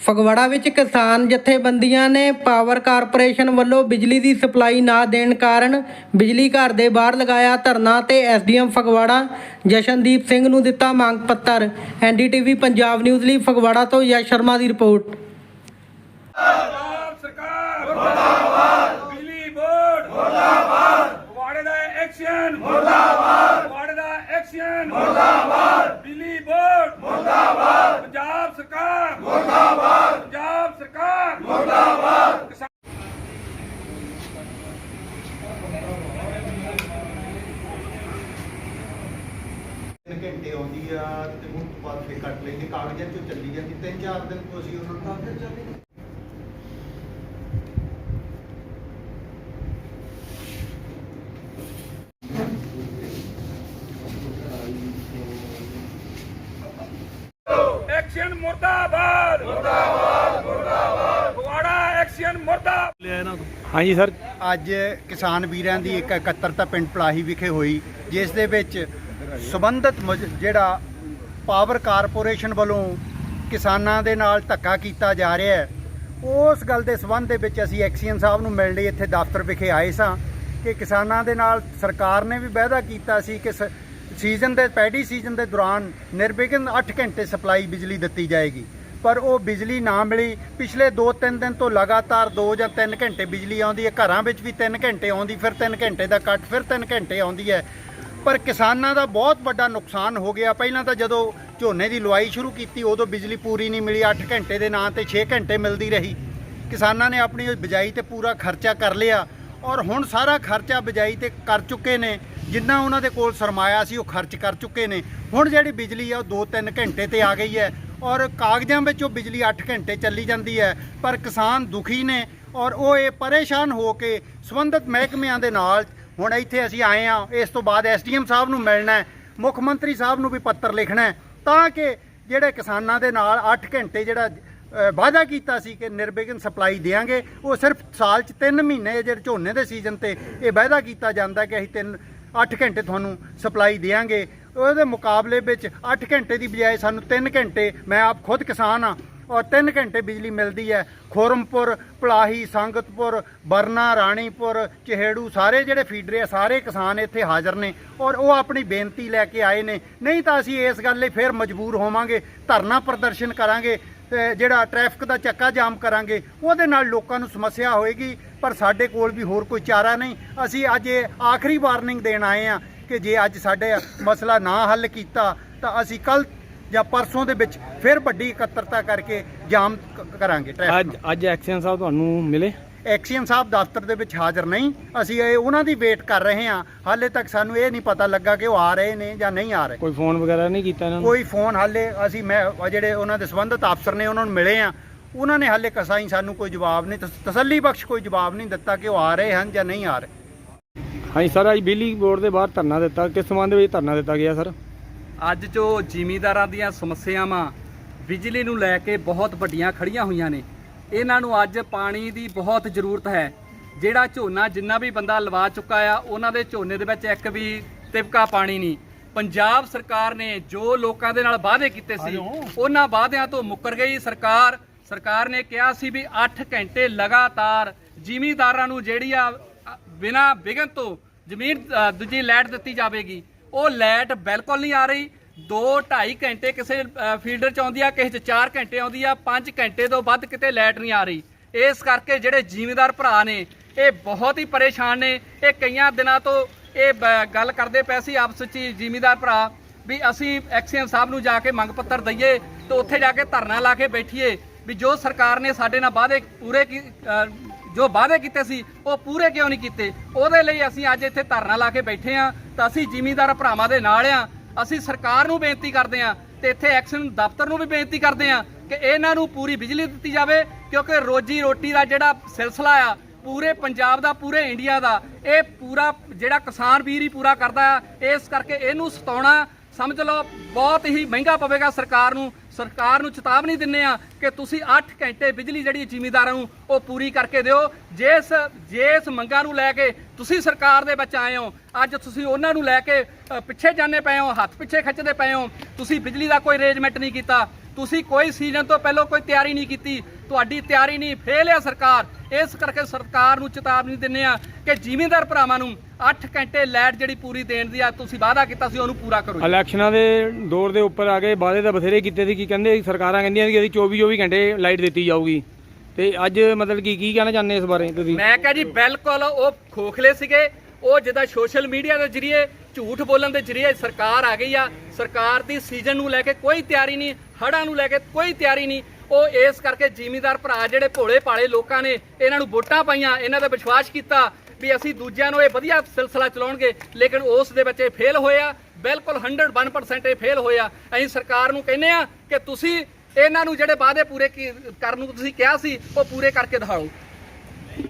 ਫਗਵਾੜਾ ਵਿੱਚ ਕਿਸਾਨ ਜਥੇਬੰਦੀਆਂ ਨੇ ਪਾਵਰ ਕਾਰਪੋਰੇਸ਼ਨ ਵੱਲੋਂ ਬਿਜਲੀ ਦੀ ਸਪਲਾਈ ਨਾ ਦੇਣ ਕਾਰਨ ਬਿਜਲੀ ਘਰ ਦੇ ਬਾਹਰ ਲਗਾਇਆ ਧਰਨਾ ਤੇ ਐਸਡੀਐਮ ਫਗਵਾੜਾ ਜਸ਼ਨਦੀਪ ਸਿੰਘ ਨੂੰ ਦਿੱਤਾ ਮੰਗ ਪੱਤਰ। ਐਨਡੀਟੀਵੀ ਪੰਜਾਬ ਨਿਊਜ਼ ਲਈ ਫਗਵਾੜਾ ਤੋਂ ਯਸ਼ ਸ਼ਰਮਾ ਦੀ ਰਿਪੋਰਟ ਪੰਜਾਬ ਸਰਕਾਰ ਮੁਰਦਾਬਾਦ ਬਿਜਲੀ ਬੋਰਡ ਮੁਰਦਾਬਾਦ ਵਾੜੇ ਦਾ ਐਕਸ਼ਨ ਮੁਰਦਾਬਾਦ ਵਾੜੇ ਦਾ ਐਕਸ਼ਨ ਮੁਰਦਾਬਾਦ ਬਿਜਲੀ ਬੋਰਡ ਮੁਰਦਾਬਾਦ ਪੰਜਾਬ ਸਰਕਾਰ ਮੁਰਦਾਬਾਦ ਪੰਜਾਬ ਸਰਕਾਰ ਮੁਰਦਾਬਾਦ ਤਿੰਨ ਘੰਟੇ ਆਉਂਦੀ ਆ ਤੇ ਉਸ ਤੋਂ ਬਾਅਦ ਲੈਂਦੇ ਕਾਗਜ਼ਾਂ ਚੋਂ ਚੱਲੀ ਜਾਂਦੀ ਤਿੰਨ ਚਾਰ ਦਿਨ ਤੋਂ ਅਸੀਂ ਉਹਨਾਂ ਨੂੰ ਕਾਗਜ਼ਾਂ ਚੱਲੀ ਐਕਸ਼ਨ ਮੁਰਦਾਬਾਦ ਮੁਰਦਾਬਾਦ ਮੁਰਦਾਬਾਦ ਵਾੜਾ ਐਕਸ਼ਨ ਮੁਰਦਾਬਾਦ ਹਾਂਜੀ ਸਰ। ਅੱਜ ਕਿਸਾਨ ਵੀਰਾਂ ਦੀ ਇੱਕ ਇਕੱਤਰਤਾ ਪਿੰਡ ਪਲਾਹੀ ਵਿਖੇ ਹੋਈ ਜਿਸ ਦੇ ਵਿੱਚ ਸਬੰਧਤ ਜਿਹੜਾ ਪਾਵਰ ਕਾਰਪੋਰੇਸ਼ਨ ਵੱਲੋਂ ਕਿਸਾਨਾਂ ਦੇ ਨਾਲ ਧੱਕਾ ਕੀਤਾ ਜਾ ਰਿਹਾ ਹੈ। ਉਸ ਗੱਲ ਦੇ ਸਬੰਧ ਦੇ ਵਿੱਚ ਅਸੀਂ ਐਕਸੀਅਨ ਸਾਹਿਬ ਨੂੰ ਮਿਲਣ ਲਈ ਇੱਥੇ ਦਫ਼ਤਰ ਵਿਖੇ ਆਏ ਸਾਂ ਕਿ ਕਿਸਾਨਾਂ ਦੇ ਨਾਲ ਸਰਕਾਰ ਨੇ ਵੀ ਵਾਅਦਾ ਕੀਤਾ ਸੀ ਕਿ ਸ- ਸੀਜ਼ਨ ਦੇ, ਪੈਡੀ ਸੀਜ਼ਨ ਦੇ ਦੌਰਾਨ ਨਿਰਵਿਘਨ 8 ਘੰਟੇ ਸਪਲਾਈ ਬਿਜਲੀ ਦਿੱਤੀ ਜਾਏਗੀ। ਪਰ ਉਹ ਬਿਜਲੀ ਨਾ ਮਿਲੀ। ਪਿਛਲੇ 2-3 ਦਿਨ ਤੋਂ ਲਗਾਤਾਰ 2 ਜਾਂ 3 ਘੰਟੇ ਬਿਜਲੀ ਆਉਂਦੀ ਹੈ। ਘਰਾਂ ਵਿੱਚ ਵੀ 3 ਘੰਟੇ ਆਉਂਦੀ, ਫਿਰ 3 ਘੰਟੇ ਦਾ ਕੱਟ, ਫਿਰ 3 ਘੰਟੇ ਆਉਂਦੀ ਹੈ। ਪਰ ਕਿਸਾਨਾਂ ਦਾ ਬਹੁਤ ਵੱਡਾ ਨੁਕਸਾਨ ਹੋ ਗਿਆ। ਪਹਿਲਾਂ ਤਾਂ ਜਦੋਂ ਝੋਨੇ ਦੀ ਲੁਆਈ ਸ਼ੁਰੂ ਕੀਤੀ, ਉਦੋਂ ਬਿਜਲੀ ਪੂਰੀ ਨਹੀਂ ਮਿਲੀ 8 ਘੰਟੇ ਦੇ ਨਾਂ ਤੇ 6 ਘੰਟੇ ਮਿਲਦੀ ਰਹੀ। ਕਿਸਾਨਾਂ ਨੇ ਆਪਣੀ ਬਿਜਾਈ ਤੇ ਪੂਰਾ ਖਰਚਾ ਕਰ ਲਿਆ ਔਰ ਹੁਣ ਸਾਰਾ ਖਰਚਾ ਬਿਜਾਈ ਤੇ ਕਰ ਚੁੱਕੇ ਨੇ। ਜਿੰਨਾ ਉਹਨਾਂ ਦੇ ਕੋਲ ਸਰਮਾਇਆ ਸੀ, ਉਹ ਖਰਚ ਕਰ ਚੁੱਕੇ ਨੇ। ਹੁਣ ਜਿਹੜੀ ਬਿਜਲੀ ਆ, ਉਹ 2-3 ਘੰਟੇ ਤੇ ਆ ਗਈ ਹੈ ਔਰ ਕਾਗਜ਼ਾਂ ਵਿੱਚ ਉਹ ਬਿਜਲੀ 8 ਘੰਟੇ ਚੱਲੀ ਜਾਂਦੀ ਹੈ। ਪਰ ਕਿਸਾਨ ਦੁਖੀ ਨੇ ਔਰ ਉਹ ਇਹ ਪਰੇਸ਼ਾਨ ਹੋ ਕੇ ਸੰਬੰਧਿਤ ਮਹਿਕਮਿਆਂ ਦੇ ਨਾਲ ਹੁਣ ਇੱਥੇ ਅਸੀਂ ਆਏ ਆ ਇਸ ਤੋਂ ਬਾਅਦ ਐਸਡੀਐਮ ਸਾਹਿਬ ਨੂੰ ਮਿਲਣਾ ਮੁੱਖ ਮੰਤਰੀ ਸਾਹਿਬ ਨੂੰ ਵੀ ਪੱਤਰ ਲਿਖਣਾ ਤਾਂ ਕਿ ਜਿਹੜੇ ਕਿਸਾਨਾਂ ਦੇ ਨਾਲ 8 ਘੰਟੇ ਜਿਹੜਾ ਵਾਅਦਾ ਕੀਤਾ ਸੀ ਕਿ ਨਿਰਵਿਘਨ ਸਪਲਾਈ ਦੇਵਾਂਗੇ, ਉਹ ਸਿਰਫ ਸਾਲ 'ਚ 3 ਮਹੀਨੇ ਜਿਹੜੇ ਝੋਨੇ ਦੇ ਸੀਜ਼ਨ ਤੇ ਇਹ ਵਾਅਦਾ ਕੀਤਾ ਜਾਂਦਾ ਕਿ ਅਸੀਂ 3 8 ਘੰਟੇ ਤੁਹਾਨੂੰ ਸਪਲਾਈ ਦੇਵਾਂਗੇ। ਉਹਦੇ ਮੁਕਾਬਲੇ ਵਿੱਚ 8 ਘੰਟੇ ਦੀ ਬਜਾਏ ਸਾਨੂੰ 3 ਘੰਟੇ, ਮੈਂ ਆਪ ਖੁਦ ਕਿਸਾਨ ਆ ਔਰ 3 ਘੰਟੇ ਬਿਜਲੀ ਮਿਲਦੀ ਹੈ। ਖੋਰਮਪੁਰ, ਪਲਾਹੀ, ਸੰਗਤਪੁਰ, ਬਰਨਾ, ਰਾਣੀਪੁਰ, ਚਿਹੜੂ, ਸਾਰੇ ਜਿਹੜੇ ਫੀਡਰ ਆ, ਸਾਰੇ ਕਿਸਾਨ ਇੱਥੇ ਹਾਜ਼ਰ ਨੇ ਔਰ ਉਹ ਆਪਣੀ ਬੇਨਤੀ ਲੈ ਕੇ ਆਏ ਨੇ। ਨਹੀਂ ਤਾਂ ਅਸੀਂ ਇਸ ਗੱਲ ਲਈ ਫਿਰ ਮਜਬੂਰ ਹੋਵਾਂਗੇ, ਧਰਨਾ ਪ੍ਰਦਰਸ਼ਨ ਕਰਾਂਗੇ ਜਿਹੜਾ ਟ੍ਰੈਫਿਕ ਦਾ ਚੱਕਾ ਜਾਮ ਕਰਾਂਗੇ, ਉਹਦੇ ਨਾਲ ਲੋਕਾਂ ਨੂੰ ਸਮੱਸਿਆ ਹੋਏਗੀ, ਪਰ ਸਾਡੇ ਕੋਲ ਵੀ ਹੋਰ ਕੋਈ ਚਾਰਾ ਨਹੀਂ। ਅਸੀਂ ਅੱਜ ਇਹ ਆਖਰੀ ਵਾਰਨਿੰਗ ਦੇਣ ਆਏ ਆ ਕਿ ਜੇ ਅੱਜ ਸਾਡੇ ਮਸਲਾ ਨਾ ਹੱਲ ਕੀਤਾ, ਤਾਂ ਅਸੀਂ ਕੱਲ ਜਾਂ ਪਰਸੋਂ ਦੇ ਵਿੱਚ ਫਿਰ ਵੱਡੀ ਇਕੱਤਰਤਾ ਕਰਕੇ ਜਾਮ ਕ- ਕਰਾਂਗੇ ਅੱਜ ਟ੍ਰੈਫਿਕ ਅੱਜ ਐਕਸ਼ਨ ਸਾਹਿਬ ਤੁਹਾਨੂੰ ਮਿਲੇ? ਐਕਸੀਅਨ ਸਾਹਿਬ ਦਫ਼ਤਰ ਦੇ ਵਿੱਚ ਹਾਜ਼ਰ ਨਹੀਂ। ਅਸੀਂ ਇਹ ਉਹਨਾਂ ਦੀ ਵੇਟ ਕਰ ਰਹੇ ਹਾਂ। ਹਾਲੇ ਤੱਕ ਸਾਨੂੰ ਇਹ ਨਹੀਂ ਪਤਾ ਲੱਗਾ ਕਿ ਉਹ ਆ ਰਹੇ ਨੇ ਜਾਂ ਨਹੀਂ ਆ ਰਹੇ। ਕੋਈ ਫੋਨ ਵਗੈਰਾ ਨਹੀਂ ਕੀਤਾ ਇਹਨਾਂ ਨੂੰ? ਕੋਈ ਫੋਨ ਹਾਲੇ ਅਸੀਂ ਮੈਂ ਜਿਹੜੇ ਉਹਨਾਂ ਦੇ ਸੰਬੰਧਿਤ ਅਫਸਰ ਨੇ ਉਹਨਾਂ ਨੂੰ ਮਿਲੇ ਆ ਉਹਨਾਂ ਨੇ ਹਾਲੇ ਕਸਾਈ ਸਾਨੂੰ ਕੋਈ ਜਵਾਬ ਨਹੀਂ ਤਸ- ਤਸੱਲੀ ਬਖਸ਼ ਕੋਈ ਜਵਾਬ ਨਹੀਂ ਦਿੱਤਾ ਕਿ ਉਹ ਆ ਰਹੇ ਹਨ ਜਾਂ ਨਹੀਂ ਆ ਰਹੇ। ਹਾਂਜੀ ਸਰ ਅੱਜ ਬਿਜਲੀ ਬੋਰਡ ਦੇ ਬਾਹਰ ਧਰਨਾ ਦਿੱਤਾ। ਕਿਸ ਸੰਬੰਧ ਵਿੱਚ ਧਰਨਾ ਦਿੱਤਾ ਗਿਆ ਸਰ? ਅੱਜ ਜੋ ਜ਼ਿਮੀਂਦਾਰਾਂ ਦੀਆਂ ਸਮੱਸਿਆਵਾਂ ਬਿਜਲੀ ਨੂੰ ਲੈ ਕੇ ਬਹੁਤ ਵੱਡੀਆਂ ਖੜੀਆਂ ਹੋਈਆਂ ਨੇ ਇਹਨਾਂ ਨੂੰ ਅੱਜ ਪਾਣੀ ਦੀ ਬਹੁਤ ਜ਼ਰੂਰਤ ਹੈ। ਜਿਹੜਾ ਝੋਨਾ ਜਿੰਨਾ ਵੀ ਬੰਦਾ ਲਵਾ ਚੁੱਕਾ ਆ ਉਹਨਾਂ ਦੇ ਝੋਨੇ ਦੇ ਵਿੱਚ ਇੱਕ ਵੀ ਤਿਪਕਾ ਪਾਣੀ ਨਹੀਂ। ਪੰਜਾਬ ਸਰਕਾਰ ਨੇ ਜੋ ਲੋਕਾਂ ਦੇ ਨਾਲ ਵਾਅਦੇ ਕੀਤੇ ਸੀ ਉਹਨਾਂ ਵਾਅਦਿਆਂ ਤੋਂ ਮੁੱਕਰ ਗਈ ਸਰਕਾਰ। ਸਰਕਾਰ ਨੇ ਕਿਹਾ ਸੀ ਵੀ 8 ਘੰਟੇ ਲਗਾਤਾਰ ਜ਼ਿਮੀਂਦਾਰਾਂ ਨੂੰ ਜਿਹੜੀ ਆ ਬਿਨਾਂ ਵਿਘਨ ਤੋਂ ਜ਼ਮੀਨ ਦੂਜੀ ਲਾਈਟ ਦਿੱਤੀ ਜਾਵੇਗੀ। ਉਹ ਲਾਈਟ ਬਿਲਕੁਲ ਨਹੀਂ ਆ ਰਹੀ। 2 2.5 ਘੰਟੇ ਕਿਸੇ ਫੀਲਡਰ ਚ ਆਉਂਦੀ ਆ, ਕਿਸੇ ਚ 4 ਘੰਟੇ ਆਉਂਦੀ ਆ 5 ਘੰਟੇ ਤੋਂ ਵੱਧ ਕਿਤੇ ਲਾਈਟ ਨਹੀਂ ਆ ਰਹੀ। ਇਸ ਕਰਕੇ ਜਿਹੜੇ ਜ਼ਿਮੀਂਦਾਰ ਭਰਾ ਨੇ, ਇਹ ਬਹੁਤ ਹੀ ਪਰੇਸ਼ਾਨ ਨੇ। ਇਹ ਕਈਆਂ ਦਿਨਾਂ ਤੋਂ ਇਹ ਬ- ਗੱਲ ਕਰਦੇ ਪਏ ਸੀ ਆਪਸ ਵਿੱਚ ਹੀ ਜ਼ਿਮੀਂਦਾਰ ਭਰਾ ਵੀ ਅਸੀਂ ਐਕਸੀਅਨ ਸਾਹਿਬ ਨੂੰ ਜਾ ਕੇ ਮੰਗ ਪੱਤਰ ਦਈਏ ਤੇ ਉੱਥੇ ਜਾ ਕੇ ਧਰਨਾ ਲਾ ਕੇ ਬੈਠੀਏ ਵੀ ਜੋ ਸਰਕਾਰ ਨੇ ਸਾਡੇ ਨਾਲ ਵਾਅਦੇ ਪੂਰੇ ਕੀ ਜੋ ਵਾਅਦੇ ਕੀਤੇ ਸੀ, ਉਹ ਪੂਰੇ ਕਿਉਂ ਨਹੀਂ ਕੀਤੇ? ਉਹਦੇ ਲਈ ਅਸੀਂ ਅੱਜ ਇੱਥੇ ਧਰਨਾ ਲਾ ਕੇ ਬੈਠੇ ਆ ਤਾਂ ਅਸੀਂ ਜ਼ਿਮੀਂਦਾਰ ਭਰਾਵਾਂ ਦੇ ਨਾਲ ਆ ਅਸੀਂ ਸਰਕਾਰ ਨੂੰ ਬੇਨਤੀ ਕਰਦੇ ਆ ਤੇ ਇੱਥੇ ਐਕਸ਼ਨ ਦਫ਼ਤਰ ਨੂੰ ਵੀ ਬੇਨਤੀ ਕਰਦੇ ਆ ਕਿ ਇਹਨਾਂ ਨੂੰ ਪੂਰੀ ਬਿਜਲੀ ਦਿੱਤੀ ਜਾਵੇ, ਕਿਉਂਕਿ ਰੋਜੀ ਰੋਟੀ ਦਾ ਜਿਹੜਾ ਸਿਲਸਿਲਾ ਆ, ਪੂਰੇ ਪੰਜਾਬ ਦਾ, ਪੂਰੇ ਇੰਡੀਆ ਦਾ, ਇਹ ਪੂਰਾ ਜਿਹੜਾ ਕਿਸਾਨ ਵੀਰ ਹੀ ਪੂਰਾ ਕਰਦਾ ਆ, ਇਸ ਕਰਕੇ ਇਹਨੂੰ ਸਤਾਉਣਾ ਸਮਝ ਲਓ, ਬਹੁਤ ਹੀ ਮਹਿੰਗਾ ਪਵੇਗਾ ਸਰਕਾਰ ਨੂੰ। ਸਰਕਾਰ ਨੂੰ ਚੇਤਾਵਨੀ ਦਿੰਨੇ ਆ ਕਿ ਤੁਸੀਂ 8 ਘੰਟੇ ਬਿਜਲੀ ਜਿਹੜੀ ਜ਼ਿਮੀਦਾਰਾਂ ਨੂੰ ਉਹ ਪੂਰੀ ਕਰਕੇ ਦਿਓ। ਜਿਸ ਜਿਸ ਮੰਗਾਂ ਨੂੰ ਲੈ ਕੇ ਤੁਸੀਂ ਸਰਕਾਰ ਦੇ ਵਿੱਚ ਆਏ ਹੋ, ਅੱਜ ਤੁਸੀਂ ਉਹਨਾਂ ਨੂੰ ਲੈ ਕੇ ਪਿੱਛੇ ਜਾਂਦੇ ਪਏ ਹੋ, ਹੱਥ ਪਿੱਛੇ ਖਿੱਚਦੇ ਪਏ ਹੋ, ਤੁਸੀਂ ਬਿਜਲੀ ਦਾ ਕੋਈ ਅਰੇਂਜਮੈਂਟ ਨਹੀਂ ਕੀਤਾ, ਤੁਸੀਂ ਕੋਈ ਸੀਜ਼ਨ ਤੋਂ ਪਹਿਲਾਂ ਕੋਈ ਤਿਆਰੀ ਨਹੀਂ ਕੀਤੀ ਤੁਹਾਡੀ ਤਿਆਰੀ ਨਹੀਂ ਫੇਲ ਹੈ ਸਰਕਾਰ। ਇਸ ਕਰਕੇ ਸਰਕਾਰ ਨੂੰ ਚੇਤਾਵਨੀ ਦਿੰਨੇ ਆ ਕਿ ਜ਼ਿਮੀਂਦਾਰ ਭਰਾਵਾਂ ਨੂੰ 8 ਘੰਟੇ ਲਾਈਟ ਜਿਹੜੀ ਪੂਰੀ ਦੇਣ ਦੀ ਆ ਤੁਸੀਂ ਵਾਅਦਾ ਕੀਤਾ ਸੀ ਉਹਨੂੰ ਪੂਰਾ ਕਰੋ। ਇਲੈਕਸ਼ਨਾਂ ਦੇ ਦੌਰ ਦੇ ਉੱਪਰ ਆ ਕੇ ਵਾਅਦੇ ਤਾਂ ਬਥੇਰੇ ਕੀਤੇ ਸੀ ਕੀ ਕਹਿੰਦੇ ਸਰਕਾਰਾਂ ਕਹਿੰਦੀਆਂ ਸੀ ਕਿ ਅਸੀਂ 24 24 ਘੰਟੇ ਲਾਈਟ ਦਿੱਤੀ ਜਾਊਗੀ। ਤੇ ਅੱਜ ਮਤਲਬ ਕੀ ਕੀ ਕਹਿਣਾ ਚਾਹੁੰਦੇ ਇਸ ਬਾਰੇ ਤੁਸੀਂ? ਮੈਂ ਕਹਾਂ ਜੀ ਬਿਲਕੁਲ ਉਹ ਖੋਖਲੇ ਸੀਗੇ ਉਹ ਜਿੱਦਾਂ ਸੋਸ਼ਲ ਮੀਡੀਆ ਦੇ ਜ਼ਰੀਏ ਝੂਠ ਬੋਲਣ ਦੇ ਜ਼ਰੀਏ ਸਰਕਾਰ ਆ ਗਈ ਆ ਸਰਕਾਰ ਦੀ ਸੀਜ਼ਨ ਨੂੰ ਲੈ ਕੇ ਕੋਈ ਤਿਆਰੀ ਨਹੀਂ ਹੜ੍ਹਾਂ ਨੂੰ ਲੈ ਕੇ ਕੋਈ ਤਿਆਰੀ ਨਹੀਂ ਉਹ ਇਸ ਕਰਕੇ ਜ਼ਿਮੀਦਾਰ ਭਰਾ ਜਿਹੜੇ ਭੋਲੇ ਭਾਲੇ ਲੋਕਾਂ ਨੇ ਇਹਨਾਂ ਨੂੰ ਵੋਟਾਂ ਪਾਈਆਂ, ਇਹਨਾਂ ਦਾ ਵਿਸ਼ਵਾਸ ਕੀਤਾ ਵੀ ਅਸੀਂ ਦੂਜਿਆਂ ਨੂੰ ਇਹ ਵਧੀਆ ਸਿਲਸਿਲਾ ਚਲਾਉਣਗੇ, ਲੇਕਿਨ ਉਸ ਦੇ ਵਿੱਚ ਇਹ ਫੇਲ ਹੋਇਆ, ਬਿਲਕੁਲ 101% ਇਹ ਫੇਲ ਹੋਇਆ। ਅਸੀਂ ਸਰਕਾਰ ਨੂੰ ਕਹਿੰਦੇ ਆ ਕਿ ਤੁਸੀਂ ਇਹਨਾਂ ਨੂੰ ਜਿਹੜੇ ਵਾਅਦੇ ਪੂਰੇ ਕੀ- ਕਰਨ ਨੂੰ ਤੁਸੀਂ ਕਿਹਾ ਸੀ, ਉਹ ਪੂਰੇ ਕਰਕੇ ਦਿਖਾਓ।